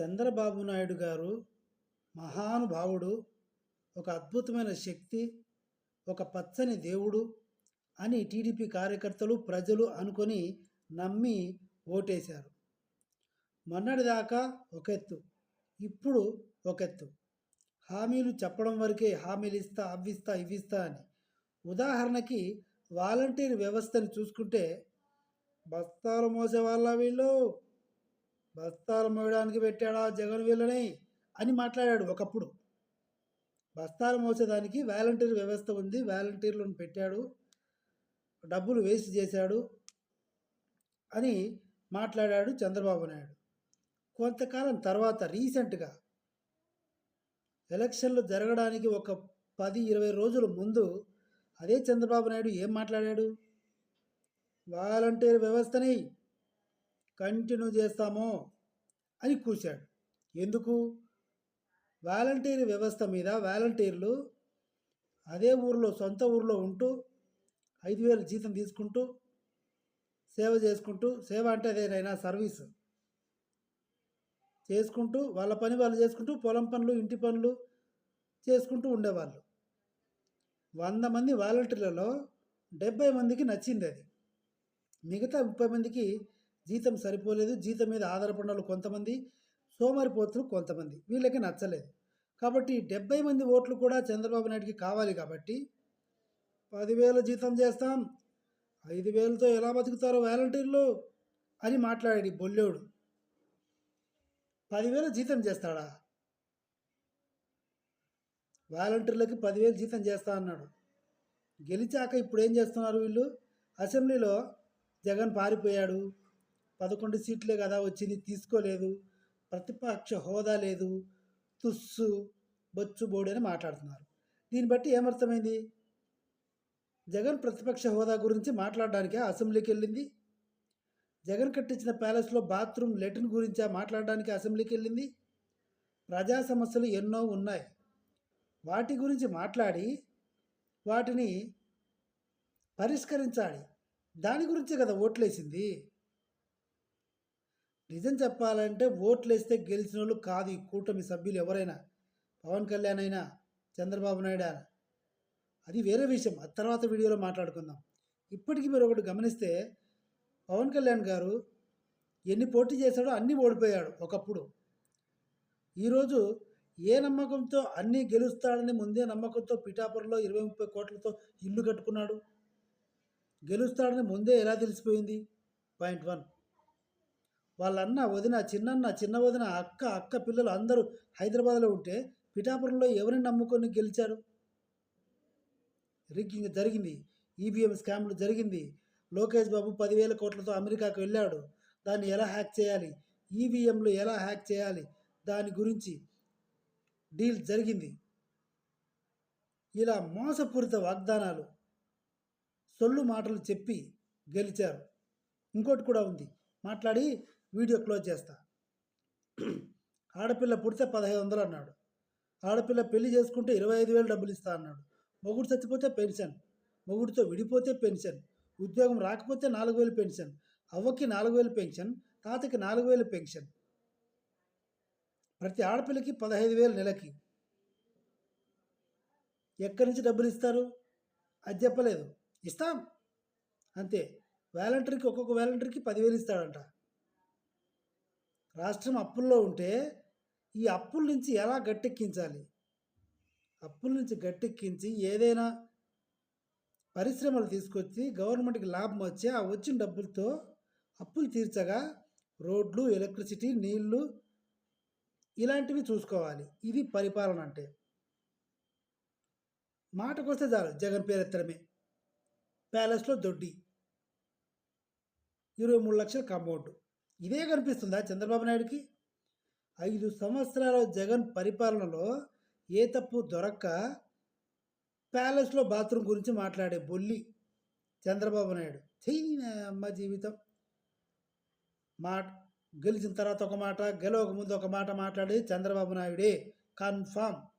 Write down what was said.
చంద్రబాబు నాయుడు గారు మహానుభావుడు ఒక అద్భుతమైన శక్తి ఒక పచ్చని దేవుడు అని టీడీపీ కార్యకర్తలు ప్రజలు అనుకొని నమ్మి ఓటేశారు. మొన్నటిదాకా ఒక ఎత్తు ఇప్పుడు ఒక ఎత్తు. హామీలు చెప్పడం వరకే హామీలు ఇస్తా అవ్విస్తా ఇవ్విస్తా అని. ఉదాహరణకి వాలంటీర్ వ్యవస్థని చూసుకుంటే బస్తాలు మోసే వాళ్ళ వీళ్ళు? బస్తాలు మోయడానికి పెట్టాడా జగన్ వీళ్ళని అని మాట్లాడాడు ఒకప్పుడు. బస్తాలు మోసేదానికి వాలంటీర్ వ్యవస్థ ఉంది. వాలంటీర్లను పెట్టాడు. డబ్బులు వేస్ట్ చేశాడు అని మాట్లాడాడు చంద్రబాబు నాయుడు. కొంతకాలం తర్వాత రీసెంట్గా ఎలక్షన్లు జరగడానికి ఒక పది ఇరవై రోజుల ముందు అదే చంద్రబాబు నాయుడు ఏం మాట్లాడాడు? వాలంటీర్ వ్యవస్థని కంటిన్యూ చేస్తాము అని కూర్చాడు ఎందుకు? వాలంటీర్ వ్యవస్థ మీద వాలంటీర్లు అదే ఊరిలో సొంత ఊరిలో ఉంటూ ఐదు వేలు జీతం తీసుకుంటూ సేవ చేసుకుంటూ సేవ అంటే అదేనైనా సర్వీస్ చేసుకుంటూ వాళ్ళ పని వాళ్ళు చేసుకుంటూ పొలం పనులు ఇంటి పనులు చేసుకుంటూ ఉండేవాళ్ళు. వంద మంది వాలంటీర్లలో డెబ్బై మందికి నచ్చింది అది. మిగతా ముప్పై మందికి జీతం సరిపోలేదు జీతం మీద ఆధారపడిన వాళ్ళు కొంతమంది సోమరిపోతులు కొంతమంది. వీళ్ళకి నచ్చలేదు. కాబట్టి డెబ్బై మంది ఓట్లు కూడా చంద్రబాబు నాయుడికి కావాలి కాబట్టి పదివేల జీతం చేస్తాం ఐదు వేలతో ఎలా బతుకుతారో వాలంటీర్లు అని మాట్లాడాడు బొల్లేవుడు పదివేల జీతం చేస్తాడా? వాలంటీర్లకి పదివేలు జీతం చేస్తా అన్నాడు. గెలిచాక ఇప్పుడు ఏం చేస్తున్నారు వీళ్ళు? అసెంబ్లీలో జగన్ పారిపోయాడు. పదకొండు సీట్లే కదా వచ్చింది తీసుకోలేదు. ప్రతిపక్ష హోదా లేదు. తుస్సు బొచ్చు బోడి అని మాట్లాడుతున్నారు. దీన్ని బట్టి ఏమర్థమైంది? జగన్ ప్రతిపక్ష హోదా గురించి మాట్లాడడానికే అసెంబ్లీకి వెళ్ళింది. జగన్ కట్టించిన ప్యాలెస్లో బాత్రూమ్ లెటిన్ గురించా మాట్లాడడానికి అసెంబ్లీకి వెళ్ళింది? ప్రజా సమస్యలు ఎన్నో ఉన్నాయి. వాటి గురించి మాట్లాడి వాటిని పరిష్కరించాలి. దాని గురించే కదా ఓట్లేసింది. నిజం చెప్పాలంటే ఓట్లేస్తే గెలిచిన వాళ్ళు కాదు ఈ కూటమి సభ్యులు ఎవరైనా. పవన్ కళ్యాణ్ అయినా చంద్రబాబు నాయుడు అయినా. అది వేరే విషయం. ఆ తర్వాత వీడియోలో మాట్లాడుకుందాం. ఇప్పటికీ మీరు ఒకటి గమనిస్తే పవన్ కళ్యాణ్ గారు ఎన్ని పోటీ చేశాడో అన్నీ ఓడిపోయాడు ఒకప్పుడు. ఈరోజు ఏ నమ్మకంతో అన్నీ గెలుస్తాడని ముందే నమ్మకంతో పిఠాపురంలో ఇరవై ముప్పై కోట్లతో ఇల్లు కట్టుకున్నాడు. గెలుస్తాడని ముందే ఎలా తెలిసిపోయింది? Point one. వాళ్ళన్న వదిన చిన్నన్న చిన్న వదిన అక్క అక్క పిల్లలు అందరూ హైదరాబాద్లో ఉంటే పిఠాపురంలో ఎవరిని నమ్ముకొని గెలిచారు? రిగ్గింగ్ జరిగింది. ఈవీఎం స్కామ్లు జరిగింది. లోకేష్ బాబు పదివేల కోట్లతో అమెరికాకు వెళ్ళాడు. దాన్ని ఎలా హ్యాక్ చేయాలి? ఈవీఎంలు ఎలా హ్యాక్ చేయాలి? దాని గురించి డీల్ జరిగింది. ఇలా మోసపూరిత వాగ్దానాలు సొల్లు మాటలు చెప్పి గెలిచారు. ఇంకోటి కూడా ఉంది. మాట్లాడి వీడియో క్లోజ్ చేస్తా. ఆడపిల్ల పుడితే పదహైదు వందలు అన్నాడు. ఆడపిల్ల పెళ్ళి చేసుకుంటే ఇరవై ఐదు వేలు డబ్బులు ఇస్తా అన్నాడు. మొగుడు చచ్చిపోతే పెన్షన్. మొగుడితో విడిపోతే పెన్షన్. ఉద్యోగం రాకపోతే నాలుగు వేలు పెన్షన్. అవ్వకి నాలుగు వేలు పెన్షన్. తాతకి నాలుగు వేలు పెన్షన్. ప్రతి ఆడపిల్లకి పదహైదు వేలు నెలకి. ఎక్కడి నుంచి డబ్బులు ఇస్తారు? అది చెప్పలేదు. ఇస్తాం. అంతే. వాలంటీర్కి ఒక్కొక్క వాలంటీర్కి పదివేలు ఇస్తాడంట. రాష్ట్రం అప్పుల్లో ఉంటే ఈ అప్పుల నుంచి ఎలా గట్టెక్కించాలి? అప్పుల నుంచి గట్టెక్కించి ఏదైనా పరిశ్రమలు తీసుకొచ్చి గవర్నమెంట్కి లాభం వచ్చి ఆ వచ్చిన డబ్బులతో అప్పులు తీర్చగా రోడ్లు ఎలక్ట్రిసిటీ నీళ్ళు ఇలాంటివి చూసుకోవాలి. ఇది పరిపాలన అంటే. మాటకొస్తే చాలు జగన్ పేరు ఎత్తడమే. ప్యాలెస్లో దొడ్డి. ఇరవై మూడు లక్షల కాంపౌండ్ ఇదే కనిపిస్తుందా చంద్రబాబు నాయుడుకి? ఐదు సంవత్సరాల జగన్ పరిపాలనలో ఏ తప్పు దొరక్క ప్యాలెస్లో బాత్రూమ్ గురించి మాట్లాడే బొల్లి చంద్రబాబు నాయుడు. చెయ్యి అమ్మ జీవితం. మాట గెలిచిన తర్వాత ఒక మాట గెలవక ముందు ఒక మాట మాట్లాడేది చంద్రబాబు నాయుడే. కన్ఫామ్.